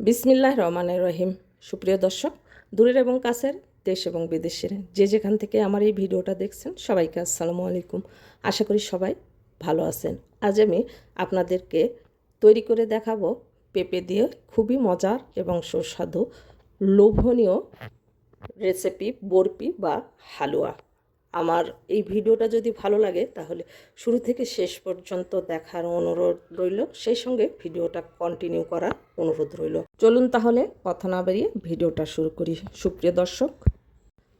বিসমিল্লাহ রহমানের রহিম। সুপ্রিয় দর্শক, দূরের এবং কাছের দেশ এবং বিদেশের যে যেখান থেকে আমার এই ভিডিওটা দেখছেন, সবাইকে আসসালামু আলাইকুম। আশা করি সবাই ভালো আছেন। আজ আমি আপনাদেরকে তৈরি করে দেখাবো পেঁপে দিয়ে খুবই মজার এবং সুস্বাদু, লোভনীয় রেসিপি বরপি বা হালুয়া। আমার এই ভিডিওটা যদি ভালো লাগে, তাহলে শুরু থেকে শেষ পর্যন্ত দেখার অনুরোধ রইল। সেই সঙ্গে ভিডিওটা কন্টিনিউ করার অনুরোধ রইল। চলুন তাহলে কথা না বেরিয়ে ভিডিওটা শুরু করি। সুপ্রিয় দর্শক,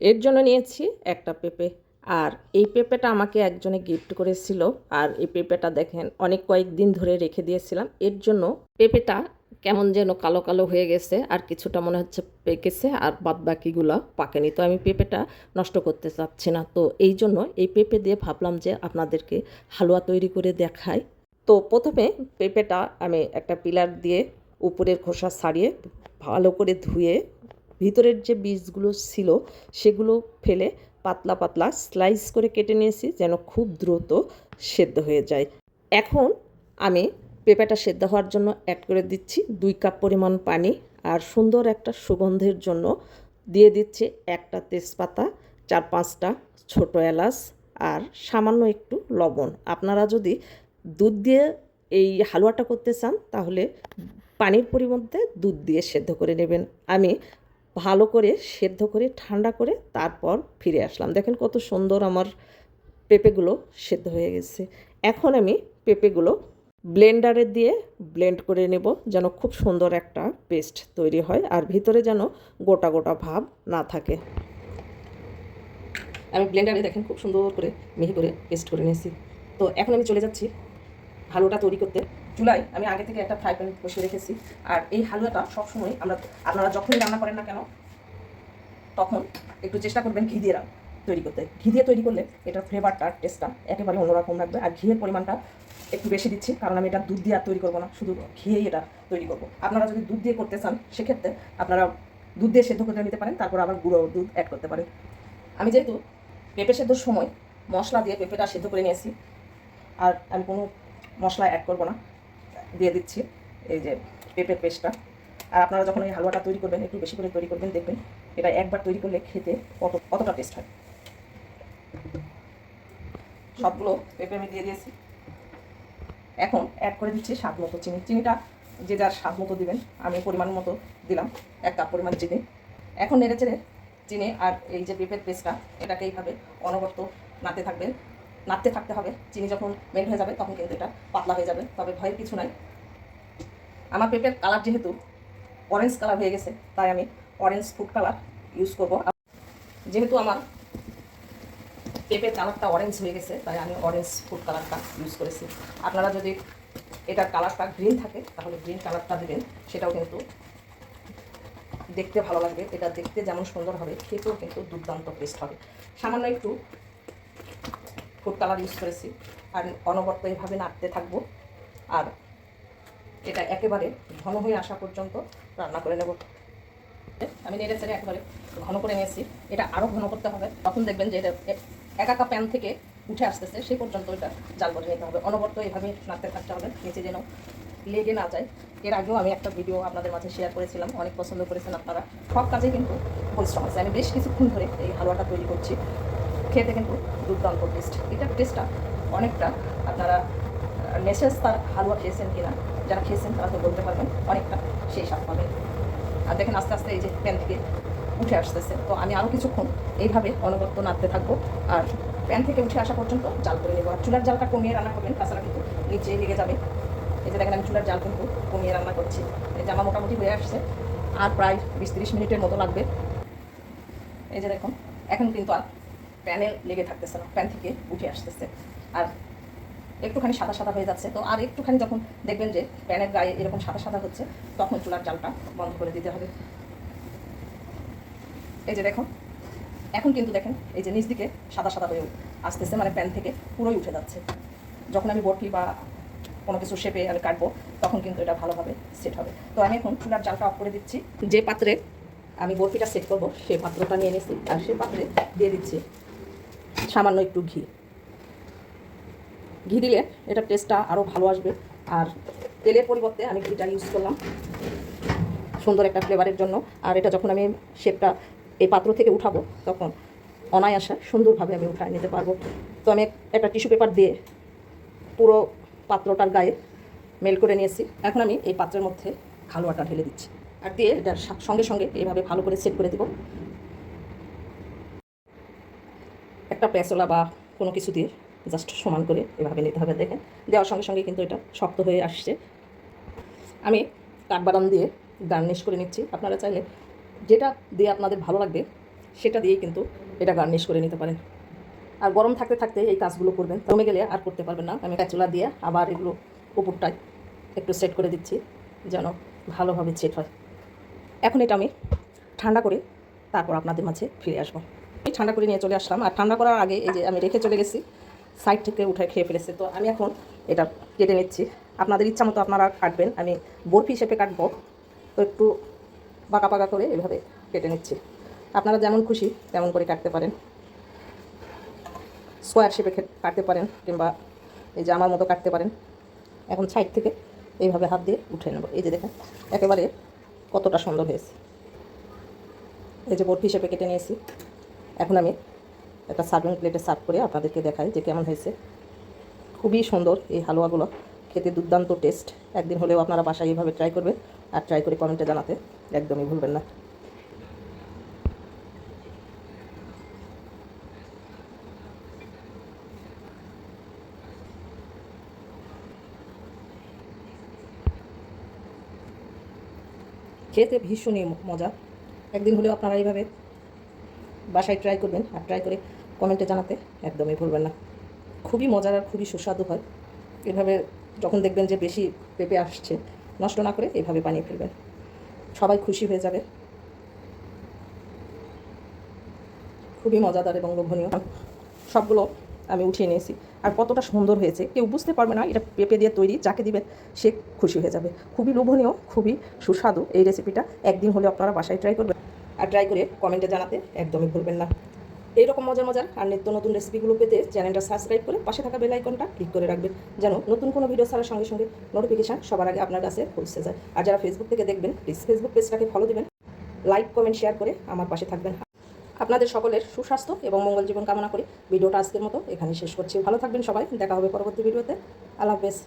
এর জন্য নিয়েছি একটা পেঁপে। আর এই পেঁপেটা আমাকে একজনে গিফট করেছিল। আর এই পেঁপেটা দেখেন, অনেক কয়েকদিন ধরে রেখে দিয়েছিলাম। এর জন্য পেঁপেটা কেমন যেন কালো কালো হয়ে গেছে, আর কিছুটা মনে হচ্ছে পেকেছে, আর বাদ বাকিগুলো পাকেনি। তো আমি পেঁপেটা নষ্ট করতে চাচ্ছি না। তো এই জন্য এই পেঁপে দিয়ে ভাবলাম যে আপনাদেরকে হালুয়া তৈরি করে দেখাই। তো প্রথমে পেঁপেটা আমি একটা পিলার দিয়ে উপরের খোসা ছাড়িয়ে ভালো করে ধুয়ে ভিতরের যে বীজগুলো ছিল সেগুলো ফেলে পাতলা পাতলা স্লাইস করে কেটে নিয়েছি যেন খুব দ্রুত সেদ্ধ হয়ে যায়। এখন আমি পেঁপেটা সেদ্ধ হওয়ার জন্য অ্যাড করে দিচ্ছি দুই কাপ পরিমাণ পানি আর সুন্দর একটা সুগন্ধের জন্য দিয়ে দিচ্ছি একটা তেজপাতা, চার পাঁচটা ছোট এলাচ আর সামান্য একটু লবণ। আপনারা যদি দুধ দিয়ে এই হালুয়াটা করতে চান, তাহলে পানির পরিবর্তে দুধ দিয়ে সেদ্ধ করে নেবেন। আমি ভালো করে সেদ্ধ করে, ঠান্ডা করে তারপর ফিরে আসলাম। দেখেন কত সুন্দর আমার পেঁপেগুলো সেদ্ধ হয়ে গেছে। এখন আমি পেঁপেগুলো ব্লেন্ডারে দিয়ে ব্লেন্ড করে নেব যেন খুব সুন্দর একটা পেস্ট তৈরি হয় আর ভিতরে যেন গোটা গোটা ভাব না থাকে। আমি ব্লেন্ডারে দেখেন খুব সুন্দর করে মিহি করে পেস্ট করে নিয়েছি। তো এখন আমি চলে যাচ্ছি হালুয়াটা তৈরি করতে। চুলায় আমি আগে থেকে একটা ফ্রাই প্যান বসিয়ে রেখেছি। আর এই হালুয়াটা সবসময় আমরা আপনারা যখনই রান্না করেন না কেন, তখন একটু চেষ্টা করবেন ঘি দিয়ে তৈরি করতে। ঘি দিয়ে তৈরি করলে এটার ফ্লেভারটা টেস্টটা একেবারে অন্যরকম লাগবে। আর ঘিয়ের পরিমাণটা একটু বেশি দিচ্ছি, কারণ আমি এটা দুধ দিয়ে আর তৈরি করব না, শুধু ঘিয়েই এটা তৈরি করব। আপনারা যদি দুধ দিয়ে করতে চান, সেক্ষেত্রে আপনারা দুধ দিয়ে সেদ্ধ করে নিতে পারেন, তারপর আবার গুঁড়ো দুধ অ্যাড করতে পারেন। আমি যেহেতু পেঁপে সেদ্ধর সময় মশলা দিয়ে পেঁপেটা সেদ্ধ করে নিয়েছি, আর আমি কোনো মশলা অ্যাড করব না, দিয়ে দিচ্ছি এই যে পেঁপের পেস্টটা। আর আপনারা যখন এই হালুয়াটা তৈরি করবেন, একটু বেশি করে তৈরি করবেন, দেখবেন এটা একবার তৈরি করলে খেতে কত, কতটা টেস্ট হয়। সবগুলো পেঁপে আমি দিয়ে দিয়েছি। এখন অ্যাড করে দিচ্ছি স্বাদ মতো চিনি। চিনিটা যে যার স্বাদ মতো দিবেন আমি পরিমাণ মতো দিলাম, এক কাপ পরিমাণ চিনি। এখন নেড়ে চেড়ে চিনি আর এই যে পেঁপের পেস্টটা এটাকে এইভাবে অনবরত নাড়তে থাকবেন নাড়তে থাকতে হবে, চিনি যখন মেল্ট হয়ে যাবে তখন কিন্তু এটা পাতলা হয়ে যাবে, তবে ভয়ের কিছু নাই। আমার পেঁপের কালার যেহেতু অরেঞ্জ কালার হয়ে গেছে, তাই আমি অরেঞ্জ ফুড কালার ইউজ করব। যেহেতু আমার পেঁপের কালারটা অরেঞ্জ হয়ে গেছে, তাই আমি অরেঞ্জ ফুড কালারটা ইউজ করেছি। আপনারা যদি এটার কালারটা গ্রিন থাকে, তাহলে গ্রিন কালারটা দেবেন, সেটাও কিন্তু দেখতে ভালো লাগবে। এটা দেখতে যেমন সুন্দর হবে, খেতেও কিন্তু দুর্দান্ত টেস্ট হবে। সামান্য একটু ফুড কালার ইউজ করেছি, আর অনবরত এইভাবে নাড়তে থাকব। আর এটা একেবারে ঘন হয়ে আসা পর্যন্ত রান্না করে নেব। আমি নেড়ে চেড়ে একেবারে ঘন করে নিয়েছি। এটা আরও ঘন করতে হবে। তখন দেখবেন যে এটা এ- এক একা প্যান থেকে উঠে আসতেছে সেই পর্যন্ত এটা জাল করে নিতে হবে। অনবরত এইভাবে নাড়তে থাকতে হবে, নিচে যেন লেগে না যায়। এর আগেও আমি একটা ভিডিও আপনাদের মাঝে শেয়ার করেছিলাম, অনেক পছন্দ করেছেন আপনারা। সব কাজে কিন্তু পরিশ্রম আছে। আমি বেশ কিছুক্ষণ ধরে এই হালুয়াটা তৈরি করছি। খেতে কিন্তু দুর্দান্ত টেস্ট এটার টেস্টটা অনেকটা আপনারা নেসেস তার হালুয়া খেয়েছেন কিনা, যারা খেয়েছেন তারা তো বলতে পারবেন, অনেকটা সেই স্বাদ পাবেন। আর দেখেন আস্তে আস্তে এই যে প্যান থেকে উঠে আসতেছে। তো আমি আরও কিছুক্ষণ এইভাবে অনবরত নাড়তে থাকব। আর প্যান থেকে উঠে আসা পর্যন্ত জাল করে নেব। আর চুলার জালটা কমিয়ে রান্না করবেন, তাছাড়া কিন্তু নিচে লেগে যাবে। এই যে দেখেন আমি চুলার জাল কিন্তু কমিয়ে রান্না করছি। এই জামা মোটামুটি হয়ে আসছে। আর প্রায় বিশ তিরিশ মিনিটের মতো লাগবে। এই যে দেখুন, এখন কিন্তু আর প্যানে লেগে থাকতেছে না, প্যান থেকে উঠে আসতেছে। আর একটুখানি সাদা সাদা হয়ে যাচ্ছে। তো আর একটুখানি যখন দেখবেন যে প্যানের গায়ে এরকম সাদা সাদা হচ্ছে, তখন চুলার জালটা বন্ধ করে দিতে হবে। এই যে দেখুন, এখন কিন্তু দেখেন, এই যে নিচ দিকে সাদা সাদা হয়ে আসতেছে মানে প্যান থেকে পুরোই উঠে যাচ্ছে। যখন আমি বটি বা কোনো কিছু শেপে আমি কাটবো, তখন কিন্তু এটা ভালোভাবে সেট হবে। তো আমি এখন চুলার জালটা অফ করে দিচ্ছি। যে পাত্রে আমি বরফিটা সেট করব সেই পাত্রটা নিয়ে নিয়েছি আর সেই পাত্রে দিয়ে দিচ্ছি সামান্য একটু ঘি। ঘি দিলে এটা টেস্টটা আরও ভালো আসবে। আর তেলের পরিবর্তে আমি ঘিটা ইউজ করলাম সুন্দর একটা ফ্লেভারের জন্য। আর এটা যখন আমি শেপটা এই পাত্র থেকে উঠাবো তখন অনায়াসা সুন্দরভাবে আমি উঠায় নিতে পারব। তো আমি একটা টিস্যু পেপার দিয়ে পুরো পাত্রটার গায়ে মেল করে নিয়েছি। এখন আমি এই পাত্রের মধ্যে হালুয়াটা ঢেলে দিচ্ছি আর দিয়ে এটার সঙ্গে সঙ্গে এইভাবে ভালো করে সেট করে দেবো। একটা প্যাসোলা বা কোনো কিছু দিয়ে জাস্ট সমান করে এভাবে নিতে হবে দেখেন। দেওয়ার সঙ্গে সঙ্গে কিন্তু এটা শক্ত হয়ে আসছে। আমি কাঠবাদাম দিয়ে গার্নিশ করে নিচ্ছি। আপনারা চাইলে যেটা দিয়ে আপনাদের ভালো লাগবে, সেটা দিয়েই কিন্তু এটা গার্নিশ করে নিতে পারেন। আর গরম থাকতে থাকতে এই কাজগুলো করবেন। কমে গেলে আর করতে পারবেন না। আমি প্যাচুলা দিয়ে আবার এগুলো উপরটায় একটু সেট করে দিচ্ছি, যেন ভালোভাবে সেট হয়। এখন এটা আমি ঠান্ডা করে তারপর আপনাদের মাঝে ফিরে আসব। এই ঠান্ডা করে নিয়ে চলে আসলাম। আর ঠান্ডা করার আগে এই যে আমি রেখে চলে গেছি সাইড থেকে উঠে খেয়ে ফেলেছে। তো আমি এখন এটা কেটে নিচ্ছি। আপনাদের ইচ্ছা মতো আপনারা কাটবেন। আমি বরফি হিসেবে কাটবো। তো একটু বাঁকা পাকা করে এভাবে কেটে নিচ্ছি। আপনারা যেমন খুশি তেমন করে কাটতে পারেন। স্কোয়ার শেপে কাটতে পারেন কিংবা এই যে আমার মতো কাটতে পারেন। এখন সাইড থেকে এইভাবে হাত দিয়ে উঠে নেব। এই যে দেখেন, একেবারে কতটা সুন্দর হয়েছে। এই যে বরফি হিসেবে কেটে নিয়েছি। এখন আমি একটা সার্ভিং প্লেটে সার্ভ করে আপনাদেরকে দেখাই যে কেমন হয়েছে। খুবই সুন্দর এই হালুয়াগুলো। খেতে দুর্দান্ত টেস্ট একদিন হলেও আপনারা বাসায় এইভাবে ট্রাই করবেন। আর ট্রাই করে কমেন্টে জানাতে। একদমই ভুলবেন না। খেতে ভীষণই মজা। একদিন হলেও আপনারা এইভাবে বাসায় ট্রাই করবেন আর ট্রাই করে কমেন্টে জানাতে একদমই ভুলবেন না। খুবই মজার আর খুবই সুস্বাদু হয়। এভাবে যখন দেখবেন যে বেশি পেঁপে আসছে নষ্ট না করে এভাবে বানিয়ে ফেলবেন। সবাই খুশি হয়ে যাবে। খুবই মজাদার এবং লোভনীয়। সবগুলো আমি উঠিয়ে নিয়েছি। আর কতটা সুন্দর হয়েছে, কেউ বুঝতে পারবে না, এটা পেঁপে দিয়ে তৈরি, যাকে দিবেন, সে খুশি হয়ে যাবে। খুবই লোভনীয়, খুবই সুস্বাদু এই রেসিপিটা একদিন হলে আপনারা বাসায় ট্রাই করবেন। আর ট্রাই করে কমেন্টে জানাতে একদমই ভুলবেন না। এইরকম মজার মজার আর নিত্য নতুন রেসিপিগুলো পেতে চ্যানেলটা সাবস্ক্রাইব করে পাশে থাকা বেল আইকনটা ক্লিক করে রাখবেন, যেন নতুন কোনো ভিডিও ছাড়ার সঙ্গে সঙ্গে নোটিফিকেশান সবার আগে আপনার কাছে পৌঁছে যায়। আর যারা ফেসবুক থেকে দেখবেন প্লিজ ফেসবুক পেজটাকে ফলো দেবেন লাইক কমেন্ট শেয়ার করে আমার পাশে থাকবেন। আপনাদের সকলের সুস্বাস্থ্য এবং মঙ্গল জীবন কামনা করে। ভিডিওটা আজকের মতো এখানে শেষ করছি। ভালো থাকবেন সবাই। দেখা হবে পরবর্তী ভিডিওতে আল্লাহ হাফেজ।